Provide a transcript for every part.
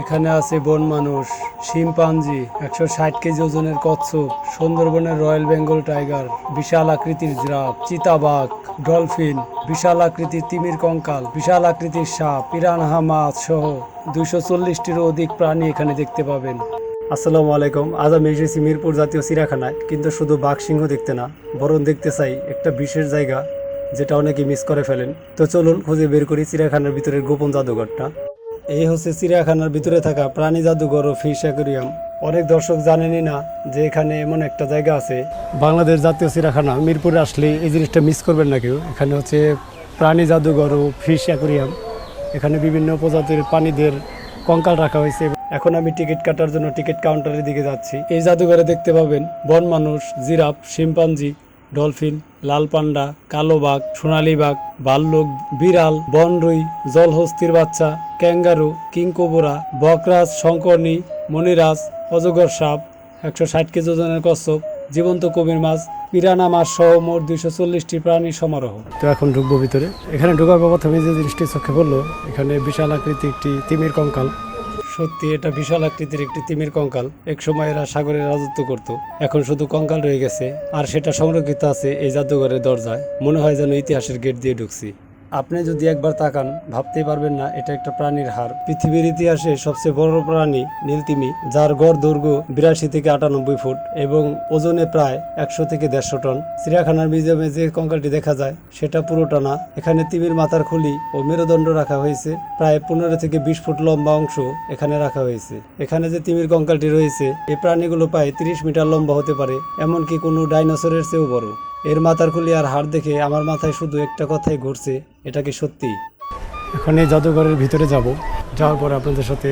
এখানে আছে বন মানুষ, শিম্পাঞ্জি, একশো ষাট কেজি ওজনের কচ্ছপ, সুন্দরবনের রয়্যাল বেঙ্গল টাইগার, বিশাল আকৃতির জিরাফ, চিতাবাঘ, ডলফিন, বিশাল আকৃতির তিমির কঙ্কাল, বিশাল আকৃতির সাপ পিরানহা মাছ সহ দুইশো চল্লিশটিরও অধিক প্রাণী এখানে দেখতে পাবেন। আসসালামু আলাইকুম। আজ আমি এসেছি মিরপুর জাতীয় চিড়িয়াখানায়, কিন্তু শুধু বাঘ সিংহ দেখতে না, বরং দেখতে চাই একটা বিশেষ জায়গা, যেটা অনেকে মিস করে ফেলেন। তো চলুন খুঁজে বের করি চিড়িয়াখানার ভিতরের গোপন জাদুঘরটা। এই হচ্ছে চিড়িয়াখানার ভিতরে থাকা প্রাণী জাদুঘর ও ফিশ অ্যাকোরিয়াম। অনেক দর্শক জানেনই না যে এখানে এমন একটা জায়গা আছে। বাংলাদেশ জাতীয় চিড়িয়াখানা, মিরপুরে আসলে এই জিনিসটা মিস করবেন না কেউ। এখানে হচ্ছে প্রাণী জাদুঘর ও ফিশ অ্যাকোরিয়াম। এখানে বিভিন্ন প্রজাতির প্রাণীদের কঙ্কাল রাখা হয়েছে। এখন আমি টিকিট কাটার জন্য টিকিট কাউন্টারের দিকে যাচ্ছি। এই জাদুঘরে দেখতে পাবেন বন মানুষ, জিরাফ, শিম্পাঞ্জি ডলফিন লাল পান্ডা কালো বাঘ সোনালী বাঘ ভাল্লুক বিড়াল, বনরুই, জলহস্তির বাচ্চা, ক্যাঙ্গারু, কিংকোবরা, বকরাজ শঙ্করনি মণিরাজ, অজগর সাপ, একশো ষাট কেজি ওজনের কচ্ছপ, জীবন্ত কবির মাছ, পিরানা মাছ সহ মোট দুইশো চল্লিশটি প্রাণী সমারোহ। তো এখন ঢুকবো ভিতরে। এখানে ঢোকার পর প্রথমে যে জিনিসটি চোখে পড়ল, এখানে বিশাল আকৃতি একটি তিমির কঙ্কাল। সত্যি, এটা বিশাল আকৃতির একটি তিমির কঙ্কাল। এক সময় এরা সাগরে রাজত্ব করত। এখন শুধু কঙ্কাল রয়ে গেছে, আর সেটা সংরক্ষিত আছে এই জাদুঘরের দরজায়। মনে হয় যেন ইতিহাসের গেট দিয়ে ঢুকছি। আপনি যদি একবার তাকান, ভাবতেই পারবেন না, এটা একটা প্রাণীর হার পৃথিবীর ইতিহাসে সবচেয়ে বড় প্রাণী নীলতিমি, যার গড় দৈর্ঘ্য বিরাশি থেকে আটানব্বই ফুট এবং ওজনে প্রায় একশো থেকে দেড়শো টন। চিড়িয়াখানার মিউজিয়ামে যে কঙ্কালটি দেখা যায়, সেটা পুরোটা না। এখানে তিমির মাথার খুলি ও মেরুদণ্ড রাখা হয়েছে। প্রায় পনেরো থেকে বিশ ফুট লম্বা অংশ এখানে রাখা হয়েছে। এখানে যে তিমির কঙ্কালটি রয়েছে এই প্রাণীগুলো প্রায় তিরিশ মিটার লম্বা হতে পারে, এমনকি কোনো ডাইনোসরের চেয়েও বড়। এর মাথার খুলি আর হাড় দেখে আমার মাথায় শুধু একটা কথাই ঘুরছে, এটা কি সত্যি? এখন এই জাদুঘরের ভিতরে যাব। যাওয়ার পর আপনাদের সাথে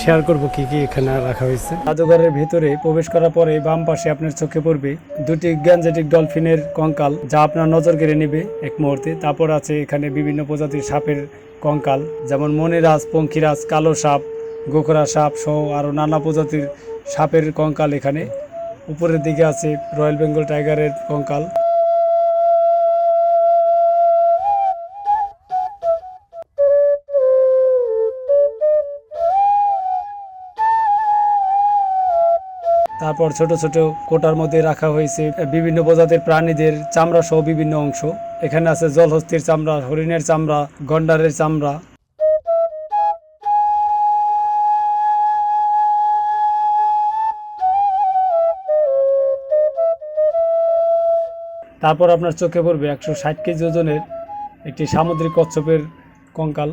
শেয়ার করব কি কি এখানে রাখা হয়েছে। জাদুঘরের ভিতরে প্রবেশ করার পরে বাম পাশে আপনার চোখে পড়বে দুটি গ্যাঞ্জেটিক ডলফিনের কঙ্কাল, যা আপনার নজর কেড়ে নেবে এক মুহূর্তে। তারপর আছে এখানে বিভিন্ন প্রজাতির সাপের কঙ্কাল, যেমন মনিরাজ, পঙ্খিরাজ, কালো সাপ, গোখরা সাপ সহ আরও নানা প্রজাতির সাপের কঙ্কাল এখানে। উপরের দিকে আছে রয়্যাল বেঙ্গল টাইগারের কঙ্কাল। তারপর ছোট ছোট কোটার মধ্যে রাখা হয়েছে। বিভিন্ন প্রজাতির প্রাণীদের চামড়া সহ বিভিন্ন অংশ। এখানে আছে জলহস্তির চামড়া, হরিণের চামড়া, গন্ডারের চামড়া। তারপর আপনার চোখে পড়বে একশো ষাট কেজি ওজনের একটি সামুদ্রিক কচ্ছপের কঙ্কাল।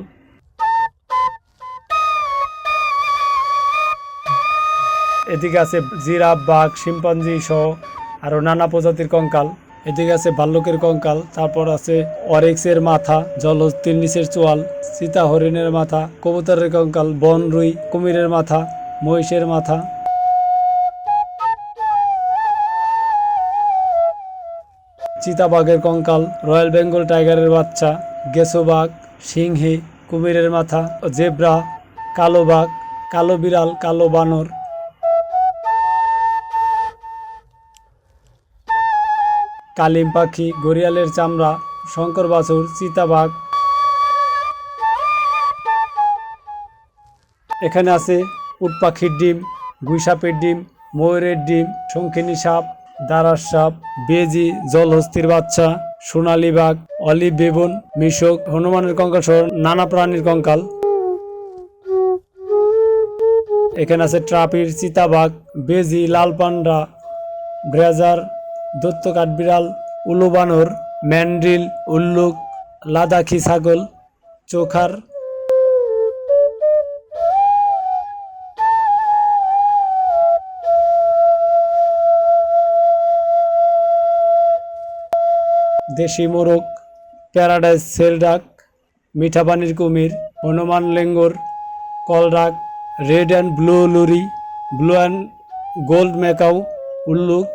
এদিকে আছে জিরাফ, বাঘ, শিম্পাঞ্জি সহ আরও নানা প্রজাতির কঙ্কাল। এদিকে আছে ভাল্লুকের কঙ্কাল, তারপর আছে অরেক্সের মাথা জলহস্তির নিচের চোয়াল সীতা হরিণের মাথা, কবুতরের কঙ্কাল, বন রুই, কুমিরের মাথা, মহিষের মাথা। চিতাবাঘের কঙ্কাল, রয়্যাল বেঙ্গল টাইগারের বাচ্চা গেসো বাঘ, সিংহে, কুমিরের মাথা, জেব্রা, কালো বাঘ, কালো বিড়াল, কালো বানর। কালিম পাখি, গড়িয়ালের চামড়া, শঙ্কর বাছুর, চিতাবাঘ। এখানে আছে উট পাখির ডিম, গুই সাপের ডিম, ময়ূরের ডিম, শঙ্খিনী সাপ দারাস সাপ, বেজি, জলহস্তির বাচ্চা, সোনালী বাঘ, অলিভ বেবন, মিশক, হনুমানের কঙ্কাল সহ নানা প্রাণীর কঙ্কাল। এখানে আছে ট্রাপির, চিতাবাঘ, বেজি, লাল পান্ডা, ব্রেজার দত্ত কাঠবিড়াল উলু বানর, ম্যান্ড্রিল, উল্লুক, লাদাখি ছাগল, চোখার। দেশি মোরগ প্যারাডাইজ সেলডাক মিঠা পানির কুমির, Hanuman langur call duck red and blue lory, blue and gold macaw উল্লুক।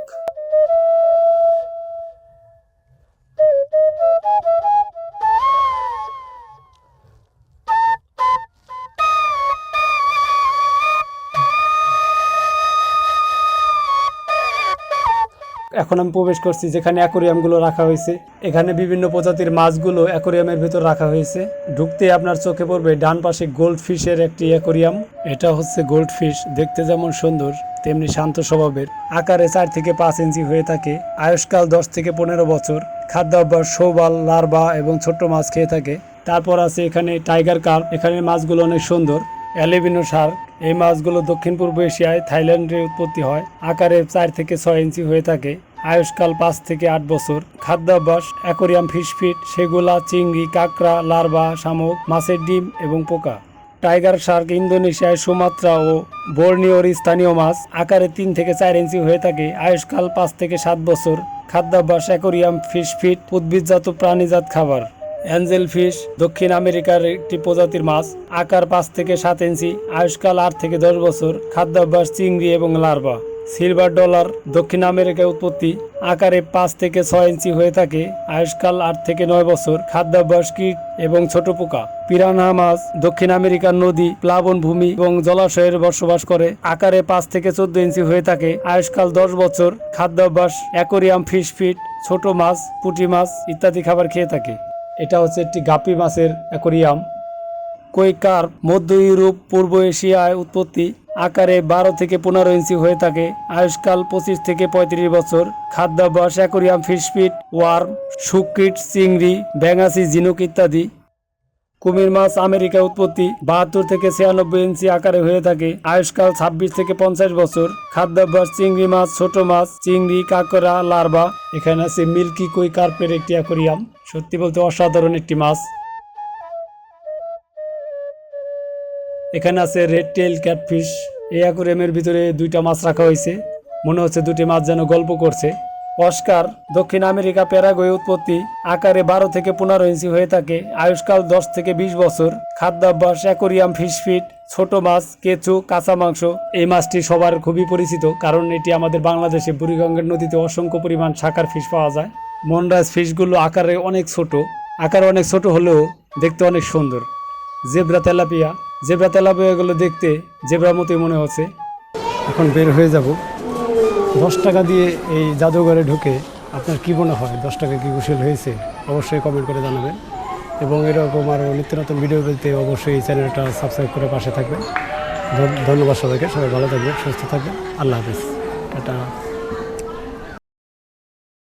এখন আমি প্রবেশ করছি যেখানে অ্যাকোরিয়ামগুলো রাখা হয়েছে। এখানে বিভিন্ন প্রজাতির মাছগুলো অ্যাকোরিয়ামের ভিতর রাখা হয়েছে। ঢুকতে আপনার চোখে পড়বে ডান পাশে গোল্ড ফিশের একটি অ্যাকোরিয়াম। এটা হচ্ছে গোল্ড ফিশ দেখতে যেমন সুন্দর, তেমনি শান্ত স্বভাবের। আকারে চার থেকে পাঁচ ইঞ্চি হয়ে থাকে, আয়ুষ্কাল দশ থেকে পনেরো বছর। খাদ্যাভ্যাস শোবাল লার্বা এবং ছোট্ট মাছ খেয়ে থাকে। তারপর আছে এখানে টাইগার কার্প এখানে মাছগুলো অনেক সুন্দর। অ্যালেবিনো শার্ক এই মাছগুলো দক্ষিণ পূর্ব এশিয়ায় থাইল্যান্ডে উৎপত্তি হয়। আকারে চার থেকে ছয় ইঞ্চি হয়ে থাকে। আয়ুষ্কাল পাঁচ থেকে আট বছর। খাদ্যাভ্যাস, অ্যাকোরিয়াম ফিশ ফিট সেগুলা, চিংড়ি, কাঁকড়া, লার্ভা, শামুক, মাছের ডিম এবং পোকা। টাইগার শার্ক ইন্দোনেশিয়ায় সুমাত্রা ও বর্নিওর স্থানীয় মাছ আকারে তিন থেকে চার ইঞ্চি হয়ে থাকে। আয়ুষ্কাল পাঁচ থেকে সাত বছর। খাদ্যাভ্যাস, অ্যাকোরিয়াম ফিশ ফিট উদ্ভিদজাত প্রাণীজাত খাবার। অ্যাঞ্জেল ফিশ, দক্ষিণ আমেরিকার একটি প্রজাতির মাছ, আকার পাঁচ থেকে সাত ইঞ্চি, আয়ুষ্কাল আট থেকে দশ বছর, খাদ্যাভ্যাস চিংড়ি এবং লার্ভা। সিলভার ডলার, দক্ষিণ আমেরিকায় উৎপত্তি, আকারে পাঁচ থেকে ছয় ইঞ্চি হয়ে থাকে, আয়ুষ্কাল আট থেকে নয় বছর, খাদ্যাভ্যাস কীট এবং ছোট পোকা। পিরানহা মাছ, দক্ষিণ আমেরিকার নদী, প্লাবন ভূমি এবং জলাশয়ের বসবাস করে, আকারে পাঁচ থেকে চোদ্দ ইঞ্চি হয়ে থাকে, আয়ুষ্কাল দশ বছর, খাদ্যাভ্যাস, অ্যাকোরিয়াম ফিশ ফিট, ছোট মাছ, পুঁটি মাছ ইত্যাদি খাবার খেয়ে থাকে। এটা হচ্ছে একটি গাপি মাছের অ্যাকোরিয়াম। কৈকার মধ্য ইউরোপ, পূর্ব এশিয়ায় উৎপত্তি। আকারে বারো থেকে পনেরো ইঞ্চি হয়ে থাকে। আয়ুষ্কাল পঁচিশ থেকে পঁয়ত্রিশ বছর। খাদ্যাভ্যাস, অ্যাকোরিয়াম ফিশপিট ওয়ার্ম সুক্রিট চিংড়ি ব্যাঙাসি ঝিনুক ইত্যাদি। কুমির মাছ আমেরিকা উৎপত্তি বাহাত্তর থেকে ছিয়ানব্বই ইঞ্চি আকারে হয়ে থাকে। আয়ুষ্কাল ছাব্বিশ থেকে পঞ্চাশ বছর। খাদ্যাভ্যাস চিংড়ি মাছ, ছোট মাছ, চিংড়ি, কাঁকড়া, লার্ভা। এখানে আছে মিল্কি কই কার্পের একটি অ্যাকোরিয়াম। সত্যি বলতে অসাধারণ একটি মাছ। এখানে আছে রেড টেল ক্যাটফিশ। এই অ্যাকোরিয়ামের ভিতরে দুইটা মাছ রাখা হয়েছে। মনে হচ্ছে দুটি মাছ যেন গল্প করছে। অস্কার, দক্ষিণ আমেরিকা প্যারাগয়ে উৎপত্তি, আকারে বারো থেকে পনেরো ইঞ্চি হয়ে থাকে, আয়ুষ্কাল দশ থেকে বিশ বছর, খাদ্যাভ্যাস, অ্যাকোরিয়াম, ফিশ ফিট ছোট মাছ, কেঁচু, কাঁচা মাংস, এই মাছটি সবার খুবই পরিচিত, কারণ এটি আমাদের বাংলাদেশে বুড়িগঙ্গার নদীতে অসংখ্য পরিমাণ শাকার ফিশ পাওয়া যায়। মনরাজ ফিশগুলো আকারে অনেক ছোট, আকারে অনেক ছোট হলেও দেখতে অনেক সুন্দর। জেব্রা তেলাপিয়া, জেব্রা তেলাপিয়াগুলো দেখতে জেব্রার মতোই মনে হচ্ছে। এখন বের হয়ে যাব। দশ টাকা দিয়ে এই জাদুঘরে ঢুকে আপনার কী মনে হয়? দশ টাকা কি কুশল হয়েছে? অবশ্যই কমেন্ট করে জানাবেন। এবং এরকম আরও নিত্য নতুন ভিডিও বলতে অবশ্যই এই চ্যানেলটা সাবস্ক্রাইব করে পাশে থাকবেন। ধন্যবাদ সবাইকে। সবাই ভালো থাকবেন, সুস্থ থাকবেন। আল্লাহ হাফিজ। এটা